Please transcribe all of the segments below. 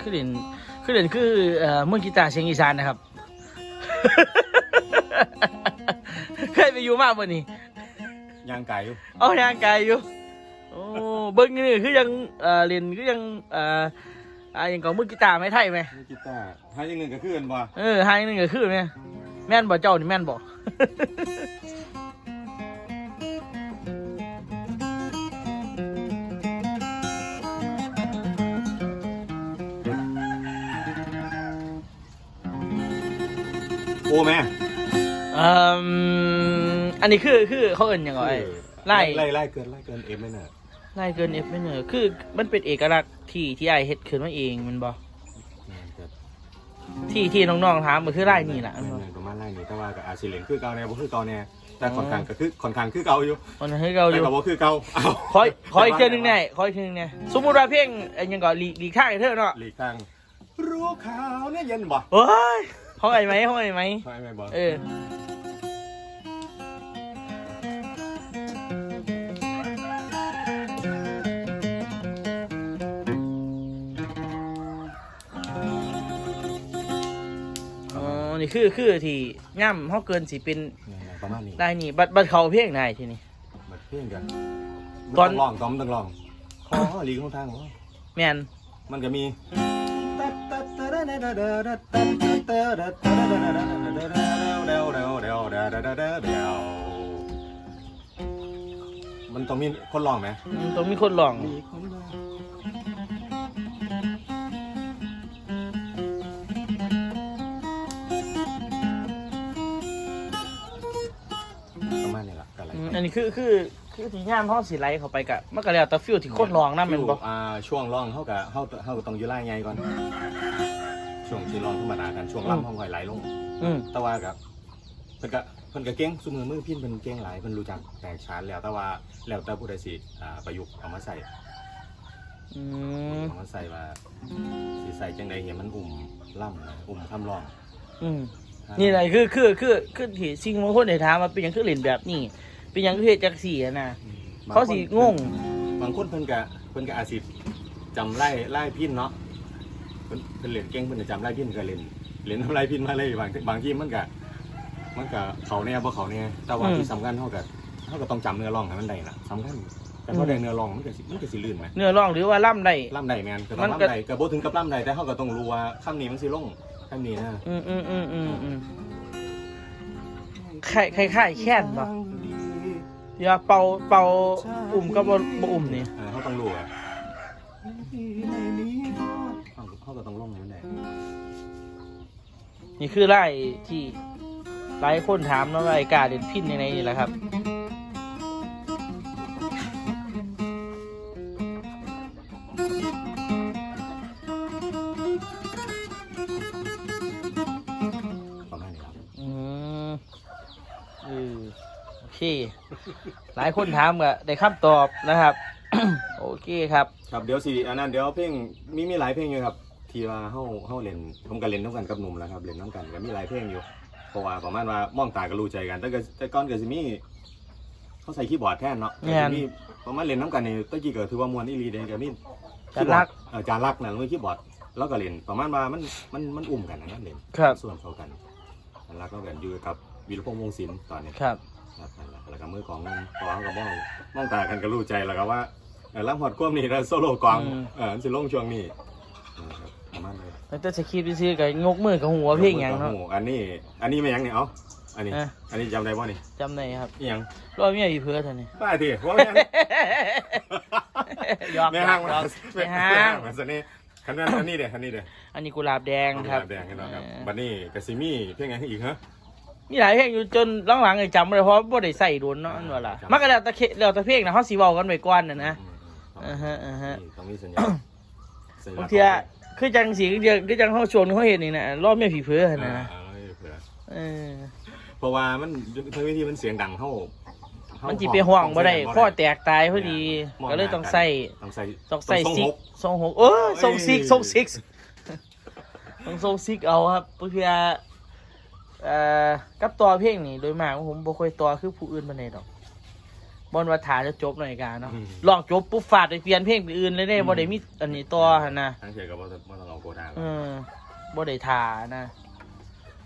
คือเล่นคือเล่นคือเอ่อเมืองกีตาร์เชียงอีสานนะครับ เคยไปอยู่มากบ่นี่ย่างไก่อยู่เอาย่างกายอยู่โอ้เบิ้งนี่คือยังเอ่อเล่นคือยังเอ่ออ่าอย่างของมือกีตาร์ไม่ไทยไหมมีกีตาร์ให้ยังหนึ่งก็คือกันบ่เออไฮนึงก็คือไหมแม่นบ่เจ้านี่แม่นบ่ โอ้แม่เอ่ออันนี้คือคือเขาเอิ้นหยังไงไล่ไล่ไล่เกินไล่เกินเอ็มไม่น่ะไล่เกินเอฟไม่เหนือคือมันเป็นเอกลักษณ์ที่ที่ไอายเฮ็ดขึ้นมาเองแมันบ่ที่ที่น้องๆถามก็คือไล่นี่แหละแม่นๆประมาณไล่นี่แต่ว่ากับอาซิเลนคือเก่าแน่บ่คือเก่าแน่แต่ค่อนข้างก็คือค่อนข้างคือเก่าอยู่มันให้เราอแต่ยู่ก็บ่คือเก่าเอ้าขอขออีกเทื่อหนึงแน่ขออีกเทื่อหนึงแน่สมมุติว่าเพลงอันหยังก็หลีกหลีกข้างให้เธอเนาะหลีกทางรู้ข่าวเนี่ยเย็นบ่โอ้ย ห้องไอ้ไหมห้องไอ้ไหมไม่ไม่บ่เอออ๋อนี่คือคือที่ย่ำเขาเกินสิเป็นเนี่ยๆประมาณนี้ได้นี่บัดบัดเขาเพียงไหนทีนี้บัดเพียงกันตอนต้องลองต้องต้องลองขอหลีกของทางบ่แม่นมันก็มี มันต้องมีคนลองไหมมันต้องมีคนลอง ประมาณนี้ละกันอะไรอันนี้คือคือคือที่ย่ามเขาสีไลท์เข้าไปกะมันก็แล้วแต่ฟิลที่คนลองนั่นแม่นบ่ อ่าช่วงลองเขากับเขาเขาก็ต้องอยืไล่ไงก่อน ช่วงที่ลองธรรมดากันช่วงล่ำเขาค่อยไหลลง อืมแต่ว่ากับเพิ่นก็เพิ่นก็เก่งซุมือมือพินเพิ่นเก่งหลายเพิ่นรู้จักแตกฉานแล้วแต่ว่าแล้วแต่ผู้ใดสิอ่าประยุกต์เอามาใส่อืมเอามาใส่ว่าสิใส่จังใดเห็นมันอุ่มล่ำนะอุ่มคำร้องอืมนี่แหละคือคือคือคือที่สิ่งบางคนได้ถามว่าเป็นหยังคือเล่นแบบนี้ เป็นหยังคือเฮ็ดจังซี่อะนะอืมเขาสิงง บางคนเพิ่นก็เพิ่นก็อาจสิจำไล่ไล่พินเนาะ เพิ่นเพิ่นเล่นเก่งเพิ่นจะจำไล่พินก็เล่นเล่นทำไล่พินมาเลยบางบางทีมันก็มันก็เขาแน่บ่เขาแน่แต่ว่าที่สำคัญเฮาก็เฮาก็ต้องจำเนื้อร้องให้มันได้ล่ะสำคัญแต่พอได้เนื้อร้องมันก็สิมันก็สิลื่นไหมเนื้อร้องหรือว่าล่ำได้ล่ำใดแมนก็ต้มัองนก็ล่ำใดก็บ่ถึงกับล่ำใดแต่เขาก็ต้องรู้ว่าคำนี้มันสิลงคำนี้นะอืมอืมอืมอืมอืมคล้ายคล้ายคล้ายแค้นบ่อย่าเป่าเป่าอุ่มกับบ่บ่อุ่มนี่เออเขาต้องรู้อะ เขาเขาก็ต้องลงให้มันได้นี่คือไล่ที่หลายคนถามเนาะว่าไอ้กาเด่นพินในนี่แหละครับ ประมาณนี้ครับอืมเออโอเค หลายคนถามก็ได้คำตอบนะครับ โอเคครับ ครับเดี๋ยวสิอันนั้นเดี๋ยวเพลงมีมีหลายเพลงอยู่ครับ ที่ว่าเฮาเฮาเล่นผมก็เล่นน้ำกันกับหนุ่มแล้วครับเล่นน้ำกันก็มีหลายเพลงอยู่เพราะว่าประมาณว่ามองตาก็รู้ใจกันแต่ก็แต่ก่อนก็สิมีเขาใส่คีย์บอร์ดแทนเนาะก็สิมีประมาณเล่นน้ำกันนี่ตะกี้ก็ถือว่ามวนอีหลีเด้ก็มี จานรัก เออจานรักนะมือคีย์บอร์ดแล้วก็เล่นประมาณว่ามันมันมันอุ่มกันนะนั่นเล่นครับ ส่วนเข้ากันจานรักก็กันอยู่กับวีรพงษ์วงศิลป์ตอนนี้ครับ ครับนั่นแหละแล้วก็มือของนั่นพอเขาก็มองมองตากันก็รู้ใจแล้วก็ว่าเออล่ำหอดก้มนี่แล้วโซโล่กลองเออมันสิลงช่วงนี้นะครับประ มาณนี้แล้วแต่สคริปต์ซื้อๆกับงกมือกับหัวเพลงหยังเนาะ โอ้โอันนี้ อันนี้ไม่ยังเนี่ยเอ้าอันนี้ อะ อันนี้จำได้ป่ะนี่จำได้ครับนี่ยังรอบเมียอีเพื่อเท่านี้ป้าทีว่าไม่ยังหยอกไม่ห่างหยอกมาไม่ห่างมาสนี่คันนั้นอันนี้เด้ออันนี้เด้ออันนี้กุหลาบแดงครับแดงกันเนาะครับเออบัดนี้กะซิมี่เพียงไงอีกฮะ มีหลายเพลงอยู่จนหลังๆไอ้จำไม่ได้เพราะบ่ได้ใส่โดนเนาะอันว่าล่ะจำมันก็แล้วแต่เคแล้วแต่เพลงนะเฮาสิเว้ากันไว้ก่อนน่ะนะอืมอ่าฮะอ่าฮะ นี่ต้องมีสัญญาสัญญาบางทีอะ คือจังสีคือจังคือจังเฮาชวนเขาเห็นนี่นะรอบเมียผีเพื่อเออนะเออเผื่อเออ เพราะว่ามันทั้งวิธีมันเสียงดังเท่ามันสิไปห่วงบ่ได้ข้อแตกตายพอดีมองหน้าก็เลยต้องใส่ต้องใส่ต้องใส่ทรงซิกหกทรงหกเออทรงซิกทรงซิกต้องทรงซิกเอาครับเพื่อเอ่อกับตัวเพลงนี่โดยมากผมบ่ค่อยตัวคือผู้อื่นปานใดดอก บบนว่าถาจะจบหน่อยกันเนาะอืม ลองจบปุ๊บฟาดไปเปลี่ยนเพลงไปอื่นเลยเด้อืมบ่ได้มีอันนี้ต่อหั่นนะทั้งเฉยกับว่าว่าต้องเอาโกดาเออบ่ได้ทานะ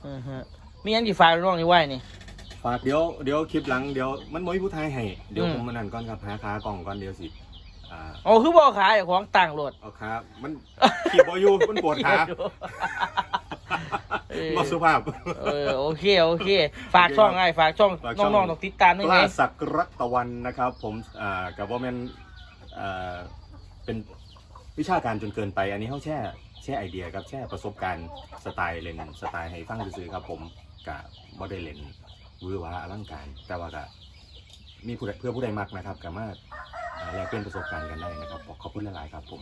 เออฮะมีอันที่ฝากน้องนี่ไว้นี่ ฝากเดี๋ยวเดี๋ยวคลิปหลังเดี๋ยวมันบ่มีผู้ไทยให้ เดี๋ยวอืม ผมมานั่นก่อนครับหาขากล่องก่อนเดี๋ยวสิ อ่า โอ้คือบ่ขายของต่างโหลดเอาขามัน ขีบบ่อยู่มันปวดขาเออ บ่สุภาพ เออโอเคโอเค ฝากช่องไอ้ฝากช่องฝากช่น้ององๆต้องติดตามด้วยกไหมล้าสักรักตะวันนะครับ ผมอ่ากับว่าแม่นอ่าเป็นวิชาการจนเกินไป อันนี้เขาแช่แช่ไอเดียครับแช่ประสบการณ์สไตล์เล่นสไตล์ให้ฟังซื่อๆครับ ผมกับบ่ได้เล่นวือหวาอลังการ แต่ว่าก็มีผู้ใดเพื่อผู้ใดมักนะครับกับมาอ่าแลกเปลี่ยนประสบการณ์กันได้นะครับขอบคุณหลายๆครับผม